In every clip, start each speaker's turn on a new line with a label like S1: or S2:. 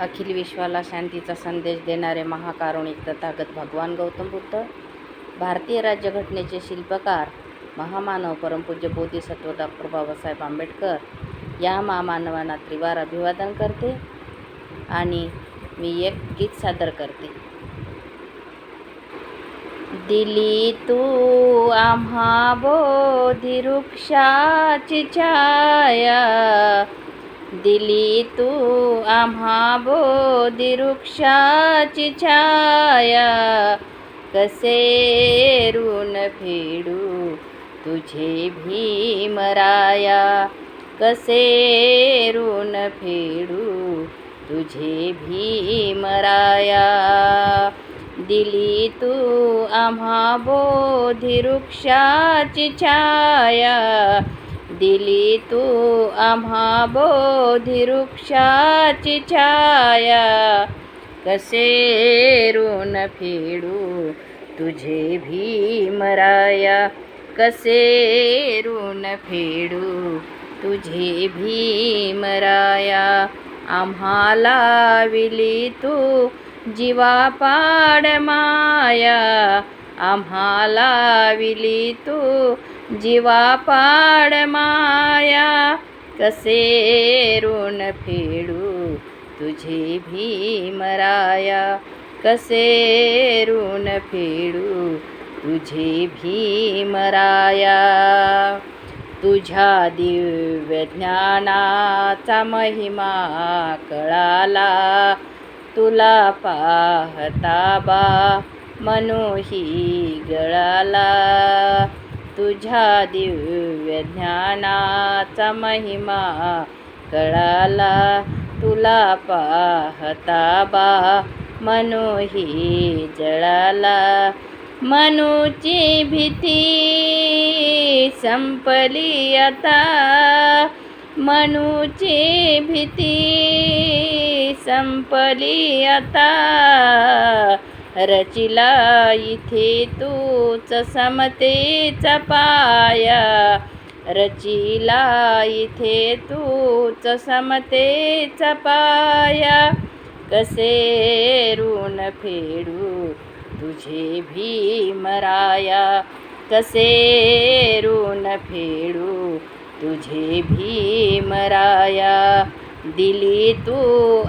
S1: अखिल विश्वाला शांतीचा संदेश देणारे महाकारुणिक तथागत भगवान गौतम बुद्ध भारतीय राज्यघटनेचे शिल्पकार महामानव परमपूज्य बोधिसत्व डॉक्टर बाबासाहेब आंबेडकर या महामानवांना त्रिवार अभिवादन करते आणि मी एक गीत सादर करते. दिली तू आम्हा बोधिवृक्षाची छाया दिली तू आम्हा बोधिवृक्षाची छाया. कसे ऋण फेडू तुझे भीमराया कसे ऋण फेडू तुझे भीमराया दिली तू आम्हा बोधिवृक्षाची छाया. दिली तू आम्हा बोधिवृक्षाची छाया. कसे ऋण फेडू तुझे भीमराया कसे ऋण फेडू तुझे भीमराया आम्हाला विली तू जीवा पाड माया. आम्हाला विली तू जीवा पाड माया. कसे ऋण फेडू तुझे भीमराया कसे ऋण फेडू तुझे भीमराया तुझ्या दिव्य ज्ञानाचा महिमा कळाला. तुला पाहता बा मनोही गळाला. तुझ्या दिव्य ज्ञानाचा महिमा कळाला. तुला पाहता बा मनोही जळाला. मनूची भीती संपली आता. मनूची भीती संपली आता. रचिला इथे तूच समतेचा पाया. रचिला इथे तूच समतेचा पाया. कसे ऋण फेडू तुझे भीमराया कसे ऋण फेडू तुझे भीमराया दिली तू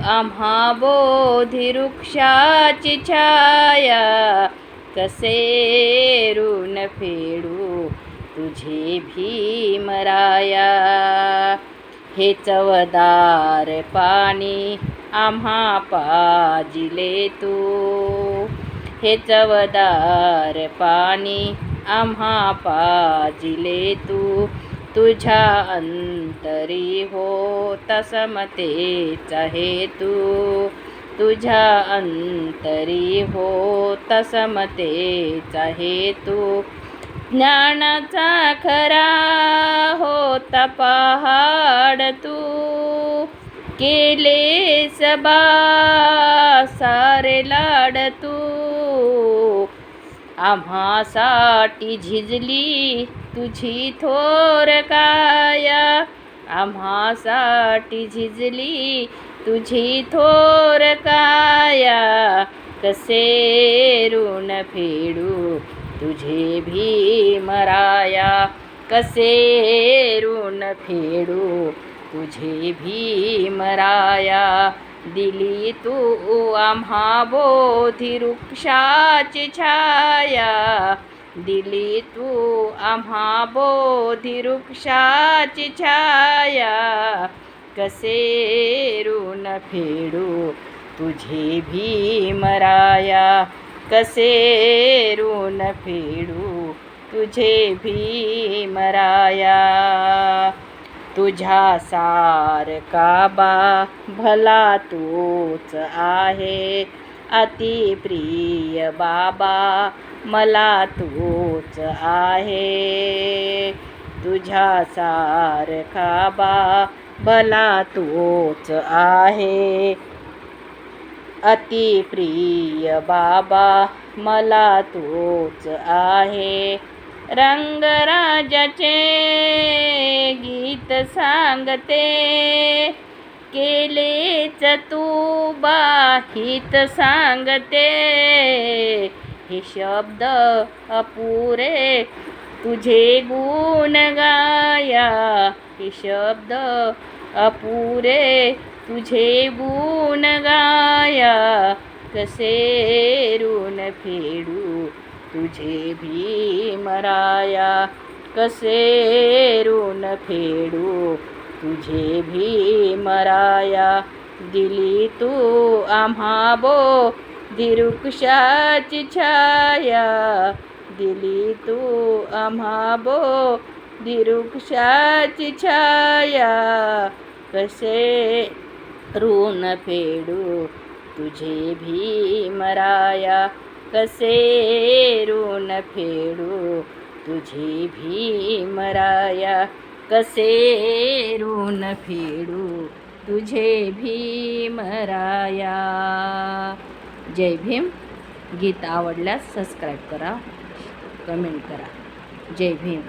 S1: आम्हा बोधी वृक्षाची छाया. कसे ऋण फेडू तुझे भीमराया हे चवदार पाणी आम्हा पाजिले तू. हे चवदार पाणी आम्हा पाजिले तू. तुझ्या अंतरी होता समतेचा हेतू तुझ्या अंतरी होता समतेचा हेतू ज्ञानाचा खरा होता पहाड तू. केले सबा सारे लाड तू. आम्हासाठी झिजली तुझी थोर काया. आम्हासाठी झिजली तुझी थोर काया. कसे ऋण फेडू तुझे भीमराया कसे ऋण फेडू तुझे भीमराया दिली तू आम्हा बोधिवृक्षाची छाया. दिली तू आम्हा बोधिवृक्षाची छाया. कसे ऋण फेडू तुझे भीमराया कसे ऋण फेडू तुझे भीमराया तुझ्या सारका बा भला तूच आहे. अतिप्रिय बाबा मला तूच आहे. तुझ्या सारखा बा भला तूच आहे. अतिप्रिय बाबा मला तूच आहे. रंगराजाचे गीत सांगते. केलेच तू बाहित सांगते. हे शब्द अपुरे. तुझे गुण गाया. हे शब्द अपुरे. तुझे गुण गाया. कसे ऋण फेडू तुझे भीमराया कसे ऋण फेडू? तुझे भीमराया दिली तू आम्हा बो दिरुक्षाची छाया। दिली तू आम्हा बो दिरुक्षाची छाया। कसे ऋण फेडू? तुझे भीमराया कसे ऋण फेडू तुझे भीमराया कसे ऋण फेडू तुझे भीमराया जय भीम. गीत आवडल्यास सबस्क्राईब करा कमेंट करा. जय भीम.